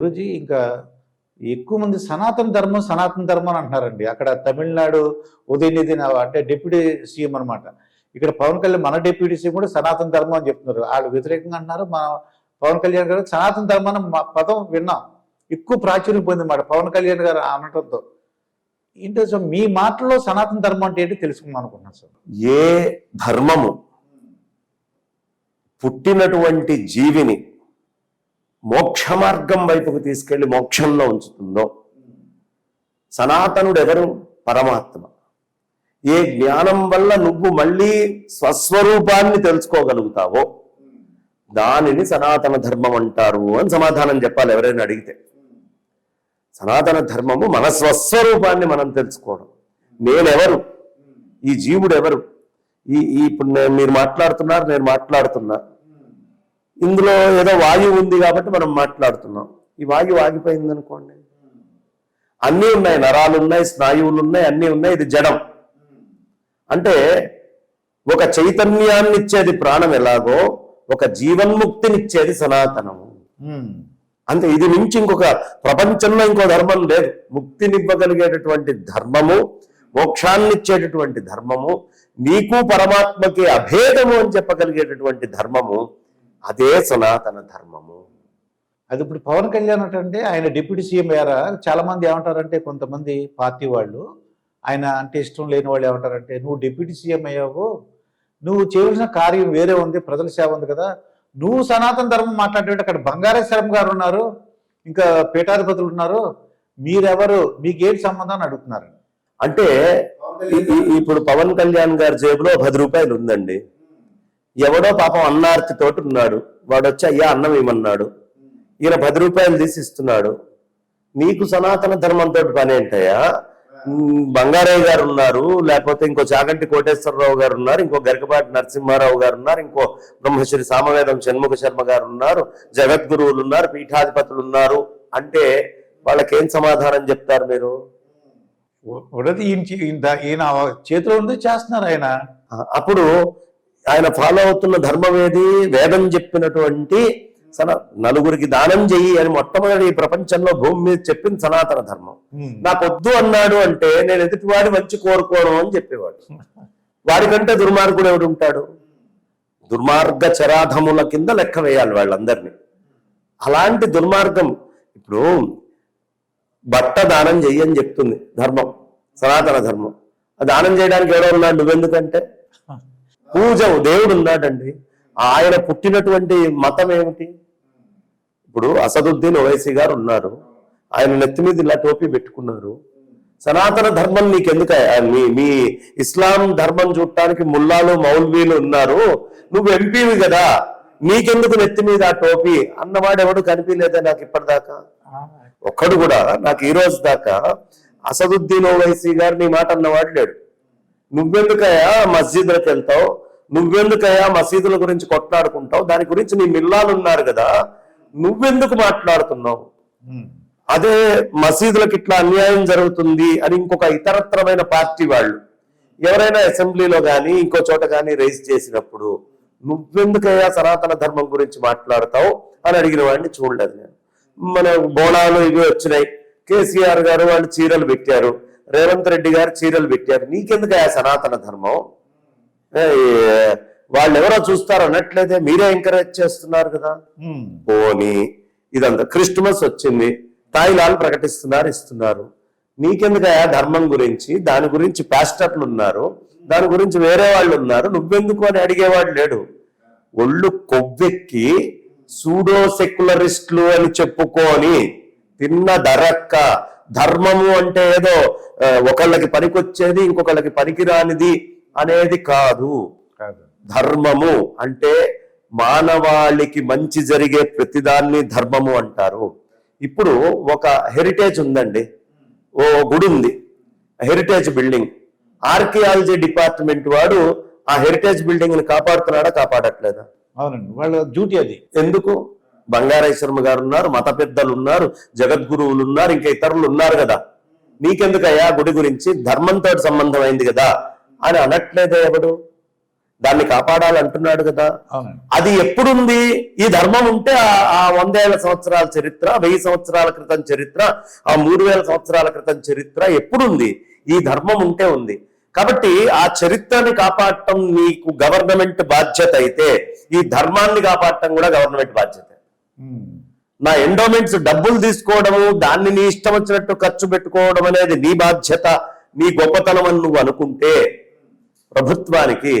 గురుజీ ఇంకా ఎక్కువ మంది సనాతన ధర్మం సనాతన ధర్మం అని అంటున్నారండి. అక్కడ తమిళనాడు ఉదయనిధి నా- అంటే డిప్యూటీ సీఎం అన్నమాట. ఇక్కడ పవన్ కళ్యాణ్ మన డిప్యూటీ సీఎం కూడా సనాతన ధర్మం అని చెప్తున్నారు. వాళ్ళు వ్యతిరేకంగా అంటున్నారు. మన పవన్ కళ్యాణ్ గారు సనాతన ధర్మం పదం విన్నాం. ఎక్కువ ప్రాచుర్యం పొందినమాట పవన్ కళ్యాణ్ గారు అనటంతో. ఏంటో సార్ మీ మాటలో సనాతన ధర్మం అంటే ఏంటి తెలుసుకుందాం అనుకున్నాను సార్. ఏ ధర్మము పుట్టినటువంటి జీవిని మోక్ష మార్గం వైపుకు తీసుకెళ్ళి మోక్షంలో ఉంచుతుందో? సనాతనుడు ఎవరు పరమాత్మ. ఏ జ్ఞానం వల్ల నువ్వు మళ్ళీ స్వస్వరూపాన్ని తెలుసుకోగలుగుతావో దానిని సనాతన ధర్మం అంటారు అని సమాధానం చెప్పాలి ఎవరైనా అడిగితే. సనాతన ధర్మము మన స్వస్వరూపాన్ని మనం తెలుసుకోవడం. నేనెవరు? ఈ జీవుడు ఎవరు ఈ ఈ ఇప్పుడు నేను మీరు మాట్లాడుతున్నారు నేను మాట్లాడుతున్నా. ఇందులో ఏదో వాయువు ఉంది కాబట్టి మనం మాట్లాడుతున్నాం. ఈ వాయువు ఆగిపోయింది అనుకోండి. అన్నీ ఉన్నాయి నరాలు ఉన్నాయి స్నాయువులు ఉన్నాయి అన్నీ ఉన్నాయి ఇది జడం. అంటే ఒక చైతన్యాన్ని ఇచ్చేది ప్రాణం ఎలాగో ఒక జీవన్ముక్తినిచ్చేది సనాతనము. అంతే ఇది నుంచి ఇంకొక ప్రపంచంలో ఇంకో ధర్మం లేదు. ముక్తినివ్వగలిగేటటువంటి ధర్మము మోక్షాన్ని ఇచ్చేటటువంటి ధర్మము నీకు పరమాత్మకి అభేదము అని చెప్పగలిగేటటువంటి ధర్మము అదే సనాతన ధర్మము. అది ఇప్పుడు పవన్ కళ్యాణ్ అంటే ఆయన డిప్యూటీ సీఎం అయ్యారా? చాలా మంది ఏమంటారంటే కొంతమంది పార్టీ వాళ్ళు ఆయన అంటే ఇష్టం లేని వాళ్ళు ఏమంటారంటే నువ్వు డిప్యూటీ సీఎం అయ్యావు నువ్వు చేయవలసిన కార్యం వేరే ఉంది ప్రజల సేవ ఉంది కదా నువ్వు సనాతన ధర్మం మాట్లాడేటప్పుడు అక్కడ బంగారేశ్వరం గారు ఉన్నారు ఇంకా పీఠాధిపతులు ఉన్నారు మీరెవరు మీకేంటి సంబంధం అని అడుగుతున్నారు అంటే ఇప్పుడు పవన్ కళ్యాణ్ గారి జేబులో పది రూపాయలు ఉందండి. ఎవడో పాపం అన్నార్తి తోటి ఉన్నాడు. వాడు వచ్చి అయ్యా అన్నం ఇమ్మన్నాడు ఈయన పది రూపాయలు తీసి ఇస్తున్నాడు. నీకు సనాతన ధర్మంతో పని ఏంటయ్యా? బంగారయ్య గారు ఉన్నారు లేకపోతే ఇంకో చాగంటి కోటేశ్వరరావు గారు ఉన్నారు ఇంకో గరికపాటి నరసింహారావు గారు ఉన్నారు ఇంకో బ్రహ్మశ్రీ సామవేదం షణ్ముఖ శర్మ గారు ఉన్నారు జగద్గురువులు ఉన్నారు పీఠాధిపతులు ఉన్నారు. అంటే వాళ్ళకేం సమాధానం చెప్తారు మీరు? ఈయన చేతిలో ఉంది చేస్తున్నారు ఆయన అప్పుడు ఆయన ఫాలో అవుతున్న ధర్మం ఏది? వేదం చెప్పినటువంటి సన నలుగురికి దానం చెయ్యి అని మొట్టమొదటి ఈ ప్రపంచంలో భూమి మీద చెప్పింది సనాతన ధర్మం. నాకు వద్దు అన్నాడు అంటే నేను ఎదుటివాడి మంచి కోరుకోను అని చెప్పేవాడు. వాడికంటే దుర్మార్గుడు ఎవడు ఉంటాడు? దుర్మార్గ చరాధముల కింద లెక్క వేయాలి వాళ్ళందరినీ. అలాంటి దుర్మార్గం ఇప్పుడు బట్ట దానం చెయ్యి అని చెప్తుంది ధర్మం సనాతన ధర్మం. దానం చేయడానికి ఎవడో ఉన్నాడు నువ్వెందుకంటే? పూజ దేవుడు ఉన్నాడండి. ఆయన పుట్టినటువంటి మతం ఏమిటి? ఇప్పుడు అసదుద్దీన్ ఓవైసీ గారు ఉన్నారు. ఆయన నెత్తి మీద ఇలా టోపీ పెట్టుకున్నారు. సనాతన ధర్మం నీకెందుకు? మీ మీ ఇస్లాం ధర్మం చూడటానికి ముల్లాలు మౌల్వీలు ఉన్నారు. నువ్వు ఎంపీవి కదా. నీకెందుకు నెత్తి మీద ఆ టోపీ? అన్నవాడు ఎవడు కనిపించలేదే నాకు ఇప్పటిదాకా? ఒక్కడు కూడా. నాకు ఈ రోజు దాకా అసదుద్దీన్ ఓవైసీ గారు నీ మాట అన్నవాడు లేడు. నువ్వెందుకయ్యా మస్జిద్లకు వెళ్తావు? నువ్వెందుకయ్యా మసీదుల గురించి కొట్లాడుకుంటావు? దాని గురించి నీ మిల్లాలు ఉన్నారు కదా నువ్వెందుకు మాట్లాడుతున్నావు. అదే మసీదులకు ఇట్లా అన్యాయం జరుగుతుంది అని ఇంకొక ఇతరత్రమైన పార్టీ వాళ్ళు ఎవరైనా అసెంబ్లీలో కానీ ఇంకో చోట కానీ రైజ్ చేసినప్పుడు నువ్వెందుకయ్యా సనాతన ధర్మం గురించి మాట్లాడతావు అని అడిగిన వాడిని చూడలేదు నేను. మన బోనాలు ఇవి వచ్చినాయి. కేసీఆర్ గారు వాళ్ళు చీరలు పెట్టారు. రేవంత్ రెడ్డి గారు చీరలు పెట్టారు. నీకెందుకయ్యా సనాతన ధర్మం? వాళ్ళు ఎవరో చూస్తారు అనట్లేదే మీరే ఎంకరేజ్ చేస్తున్నారు కదా. పోని ఇదంతా క్రిస్టమస్ వచ్చింది తాయిలాలు ప్రకటిస్తున్నారు ఇస్తున్నారు. నీకెందుకయా ధర్మం గురించి? దాని గురించి పాస్టర్లు ఉన్నారు. దాని గురించి వేరే వాళ్ళు ఉన్నారు. నువ్వెందుకు అని అడిగేవాడు లేడు. ఒళ్ళు కొవ్వెక్కి సూడో సెక్యులరిస్టులు అని చెప్పుకొని తిన్న దరక్క ధర్మము అంటే ఏదో ఒకళ్ళకి పనికొచ్చేది ఇంకొకళ్ళకి పనికిరానిది అనేది కాదు. కాదు. ధర్మము అంటే మానవాళికి మంచి జరిగే ప్రతిదాన్ని ధర్మము అంటారు. ఇప్పుడు ఒక హెరిటేజ్ ఉందండి. ఓ గుడి ఉంది. హెరిటేజ్ బిల్డింగ్ ఆర్కియాలజీ డిపార్ట్మెంట్ వాడు ఆ హెరిటేజ్ బిల్డింగ్ని కాపాడుతున్నాడా కాపాడట్లేదా? అవునండి. వాళ్ళ డ్యూటీ అది. ఎందుకు? బంగారేశ్వరమ్మ గారు ఉన్నారు మత పెద్దలు ఉన్నారు జగద్గురువులు ఉన్నారు ఇంకా ఇతరులు ఉన్నారు కదా. నీకెందుకయ్యా గుడి గురించి? ధర్మంతో సంబంధం అయింది కదా. అని అనట్లేదే ఎవడు? దాన్ని కాపాడాలంటున్నాడు కదా. అది ఎప్పుడుంది? ఈ ధర్మం ఉంటే ఆ- వందేళ్ళ సంవత్సరాల చరిత్ర వెయ్యి సంవత్సరాల క్రితం చరిత్ర ఆ మూడు వేల సంవత్సరాల క్రితం చరిత్ర ఎప్పుడుంది? ఈ ధర్మం ఉంటే ఉంది. కాబట్టి ఆ చరిత్రని కాపాడటం నీకు గవర్నమెంట్ బాధ్యత అయితే ఈ ధర్మాన్ని కాపాడటం కూడా గవర్నమెంట్ బాధ్యత. నా ఎండోమెంట్స్ డబ్బులు తీసుకోవడము దాన్ని నీ ఇష్టం వచ్చినట్టు ఖర్చు పెట్టుకోవడం అనేది నీ బాధ్యత నీ గొప్పతనం అని నువ్వు అనుకుంటే ప్రభుత్వానికి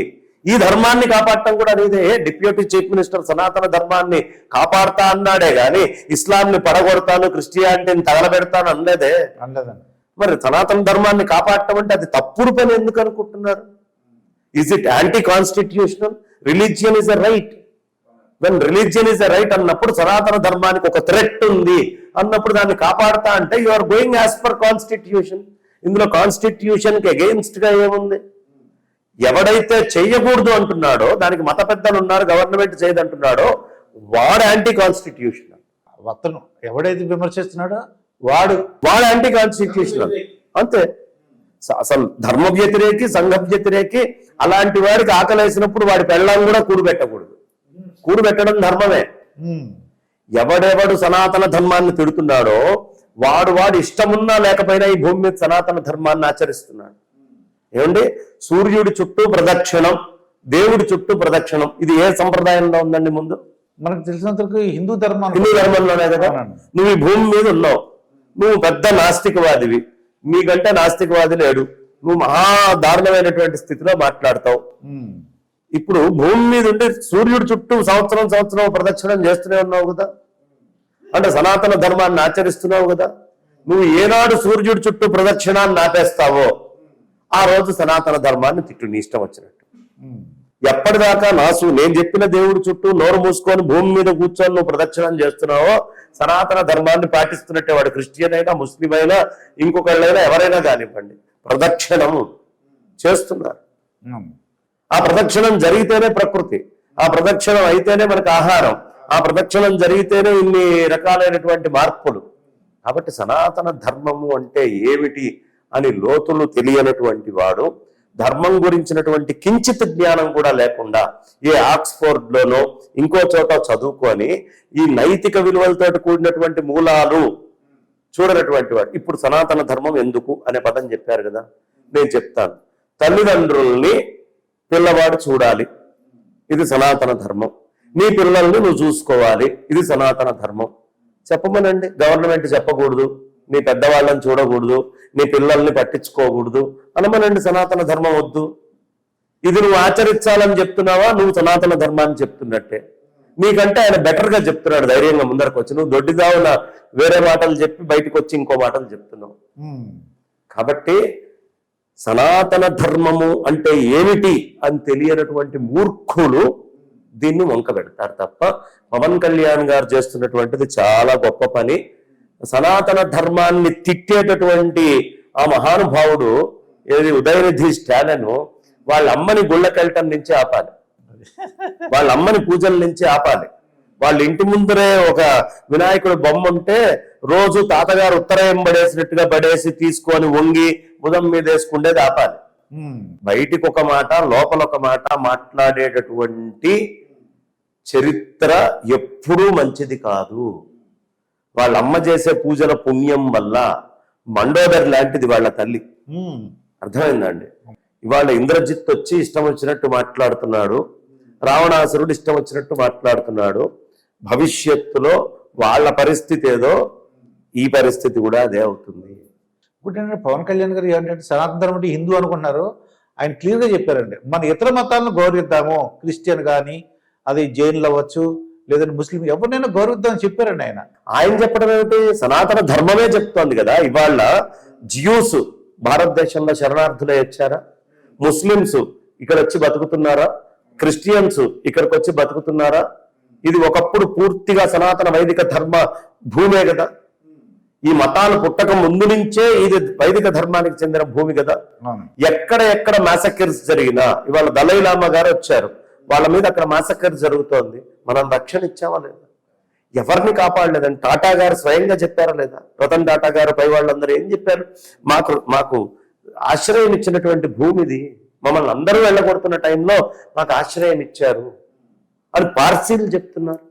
ఈ ధర్మాన్ని కాపాడటం కూడా నీదే. డిప్యూటీ చీఫ్ మినిస్టర్ సనాతన ధర్మాన్ని కాపాడుతా అన్నాడే గాని ఇస్లాంని పడగొడతాను క్రిస్టియానిటీని తగలబెడతాను అనలేదే. అనలేదండి. మరి సనాతన ధర్మాన్ని కాపాడటం అంటే అది తప్పుడు పని ఎందుకు అనుకుంటున్నారు? Is it anti constitutional religion is a right when religion is a right అన్నప్పుడు సనాతన ధర్మానికి ఒక థ్రెట్ ఉంది. అన్నప్పుడు దాన్ని కాపాడతా అంటే you are going as per constitution ఇందులో కాన్స్టిట్యూషన్కి అగెయిన్స్ట్గా ఏముంది? ఎవడైతే చెయ్యకూడదు అంటున్నాడో దానికి మత పెద్దలు ఉన్నారు గవర్నమెంట్ చేయదంటున్నాడో వాడు యాంటీ కాన్స్టిట్యూషనల్ అతను ఎవడైతే విమర్శిస్తున్నాడో వాడు వాడు యాంటీ కాన్స్టిట్యూషనల్ అంతే అసలు ధర్మ వ్యతిరేకి సంఘ వ్యతిరేకి అలాంటి వాడికి ఆకలేసినప్పుడు వాడి పెళ్ళాం కూడా కూడబెట్టకూడదు కూడబెట్టడం ధర్మమే. ఎవడెవడు సనాతన ధర్మాన్ని తిడుతున్నాడో వాడు వాడు ఇష్టమున్నా లేకపోయినా ఈ భూమి మీద సనాతన ధర్మాన్ని ఆచరిస్తున్నాడు. ఏమండి? సూర్యుడి చుట్టూ ప్రదక్షిణం దేవుడి చుట్టూ ప్రదక్షిణం. ఇది ఏ సంప్రదాయంలో ఉందండి ముందు? మనకు తెలిసినంతవరకు హిందూ ధర్మం హిందూ ధర్మంలోనే కదా. నువ్వు ఈ భూమి మీద ఉన్నావు. నువ్వు పెద్ద నాస్తికవాదివి. నీకంటే నాస్తికవాది లేడు. నువ్వు మహా దారుణమైనటువంటి స్థితిలో మాట్లాడతావు. ఇప్పుడు భూమి మీద ఉండే సూర్యుడు చుట్టూ సంవత్సరం సంవత్సరం ప్రదక్షిణం చేస్తూనే ఉన్నావు కదా? అంటే సనాతన ధర్మాన్ని ఆచరిస్తున్నావు కదా? నువ్వు ఏనాడు సూర్యుడి చుట్టూ ప్రదక్షిణాన్ని ఆపేస్తావో ఆ రోజు సనాతన ధర్మాన్ని తిట్టు నీ ఇష్టం వచ్చినట్టు. ఎప్పటిదాకా నాసు నేను చెప్పిన దేవుడి చుట్టూ నోరు మూసుకొని భూమి మీద కూర్చొని నువ్వు ప్రదక్షిణం చేస్తున్నావో సనాతన ధర్మాన్ని పాటిస్తున్నట్టే వాడు క్రిస్టియన్ అయినా ముస్లిం అయినా ఇంకొకళ్ళైనా ఎవరైనా కానివ్వండి ప్రదక్షిణము చేస్తున్నారు. ఆ ప్రదక్షిణం జరిగితేనే ప్రకృతి ఆ ప్రదక్షిణం అయితేనే మనకు ఆహారం ఆ ప్రదక్షిణం జరిగితేనే ఇన్ని రకాలైనటువంటి మార్పులు. కాబట్టి సనాతన ధర్మము అంటే ఏమిటి అని లోతులు తెలియనటువంటి వాడు ధర్మం గురించినటువంటి కించిత్ జ్ఞానం కూడా లేకుండా ఏ ఆక్స్ఫోర్డ్లోనో ఇంకో చోట చదువుకొని ఈ నైతిక విలువలతో కూడినటువంటి మూలాలు చూడనటువంటి వాడు. ఇప్పుడు సనాతన ధర్మం ఎందుకు అనే పదం చెప్పారు కదా? నేను చెప్తాను. తల్లిదండ్రుల్ని పిల్లవాడు చూడాలి. ఇది సనాతన ధర్మం. నీ పిల్లల్ని నువ్వు చూసుకోవాలి. ఇది సనాతన ధర్మం. చెప్పమనండి. గవర్నమెంట్ చెప్పకూడదు. నీ పెద్దవాళ్ళని చూడకూడదు. నీ పిల్లల్ని పట్టించుకోకూడదు. అనమనండి సనాతన ధర్మం వద్దు. ఇది నువ్వు ఆచరించాలని చెప్తున్నావా? నువ్వు సనాతన ధర్మాన్ని చెప్తున్నట్టే. నీకంటే ఆయన బెటర్గా చెప్తున్నాడు ధైర్యంగా ముందరకు వచ్చి. నువ్వు దొడ్డిదావున వేరే మాటలు చెప్పి బయటకు వచ్చి ఇంకో మాటలు చెప్తున్నావు. కాబట్టి సనాతన ధర్మము అంటే ఏమిటి అని తెలియనటువంటి మూర్ఖులు దీన్ని వంక పెడతారు తప్ప పవన్ కళ్యాణ్ గారు చేస్తున్నటువంటిది చాలా గొప్ప పని. సనాతన ధర్మాన్ని తిట్టేటటువంటి ఆ మహానుభావుడు ఏది ఉదయనిధి స్టాలను వాళ్ళ అమ్మని గుళ్ళకెళ్ళటం నుంచి ఆపాలి. వాళ్ళ అమ్మని పూజల నుంచి ఆపాలి. వాళ్ళ ఇంటి ముందరే ఒక వినాయకుడు బొమ్మ ఉంటే రోజు తాతగారు ఉత్తరాయం పడేసినట్టుగా పడేసి తీసుకొని వంగి బుధం మీద వేసుకుండేది ఆపాలి ఉమ్. బయటికి ఒక మాట లోపల ఒక మాట మాట్లాడేటటువంటి చరిత్ర ఎప్పుడూ మంచిది కాదు. వాళ్ళ అమ్మ చేసే పూజల పుణ్యం వల్ల మండోదరి లాంటిది వాళ్ళ తల్లి. అర్థమైందండి? ఇవాళ ఇంద్రజిత్ వచ్చి ఇష్టం వచ్చినట్టు మాట్లాడుతున్నాడు. రావణాసురుడు ఇష్టం వచ్చినట్టు మాట్లాడుతున్నాడు. భవిష్యత్తులో వాళ్ళ పరిస్థితి ఏదో ఈ పరిస్థితి కూడా అదే అవుతుంది. ఇప్పుడు ఏంటంటే పవన్ కళ్యాణ్ గారు ఏంటంటే సనాతన ధర్మం అంటే హిందూ అనుకుంటున్నారు. ఆయన క్లియర్గా చెప్పారండి. మన ఇతర మతాలను గౌరవిద్దాము. క్రిస్టియన్ కానీ అది జైన్లు అవ్వచ్చు లేదంటే ముస్లిం ఎవరినైనా గౌరవిద్దామని చెప్పారండి ఆయన. ఆయన చెప్పడం ఏమిటి? సనాతన ధర్మమే చెప్తోంది కదా. ఇవాళ జియూస్ భారతదేశంలో శరణార్థులే వచ్చారా? ముస్లిమ్స్ ఇక్కడ వచ్చి బతుకుతున్నారా? క్రిస్టియన్స్ ఇక్కడికి వచ్చి బతుకుతున్నారా? ఇది ఒకప్పుడు పూర్తిగా సనాతన వైదిక ధర్మ భూమే కదా. ఈ మతాలు పుట్టక ముందు నుంచే ఇది వైదిక ధర్మానికి చెందిన భూమి కదా. ఎక్కడ ఎక్కడ మాసకర్స్ జరిగినా ఇవాళ దలై లామా గారు వచ్చారు. వాళ్ళ మీద అక్కడ మాసకర్ జరుగుతోంది. మనం రక్షణ ఇచ్చామా లేదా? ఎవరిని కాపాడలేదండి టాటా గారు స్వయంగా చెప్పారా లేదా? రతన్ టాటా గారు పై వాళ్ళందరూ ఏం చెప్పారు? మాకు మాకు ఆశ్రయం ఇచ్చినటువంటి భూమిది మమ్మల్ని అందరూ వెళ్ళగొడుతున్న టైంలో మాకు ఆశ్రయం ఇచ్చారు అని పార్సీలు చెప్తున్నారు.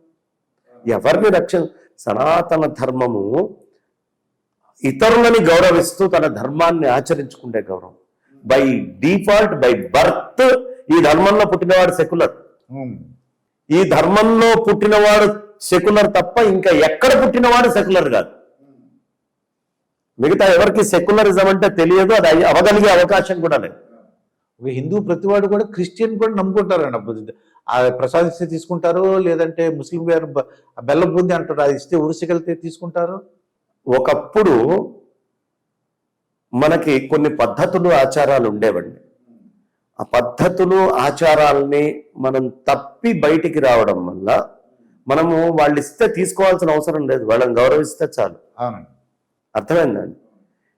ఎవరిని రక్షణ సనాతన ధర్మము ఇతరులని గౌరవిస్తూ తన ధర్మాన్ని ఆచరించుకుంటే గౌరవం. బై డిఫాల్ట్ బై బర్త్ ఈ ధర్మంలో పుట్టినవాడు సెక్యులర్ ఉమ్. ఈ ధర్మంలో పుట్టినవాడు సెక్యులర్ తప్ప ఇంకా ఎక్కడ పుట్టినవాడు సెక్యులర్ కాదు. మిగతా ఎవరికి సెక్యులరిజం అంటే తెలియదు అది అవగలిగే అవకాశం కూడా లేదు. ఒక హిందూ ప్రతివాడు కూడా క్రిస్టియన్ కూడా నమ్ముకుంటారండి ప్రసాదిస్తే తీసుకుంటారు లేదంటే ముస్లిం గారు బెల్లం బూంది అంటారు అది ఇస్తే ఉరుసుకెళ్తే తీసుకుంటారు? ఒకప్పుడు మనకి కొన్ని పద్ధతులు ఆచారాలు ఉండేవండి. ఆ పద్ధతులు ఆచారాల్ని మనం తప్పి బయటికి రావడం వల్ల మనము వాళ్ళు ఇస్తే తీసుకోవాల్సిన అవసరం లేదు. వాళ్ళని గౌరవిస్తే చాలు. అర్థమైందండి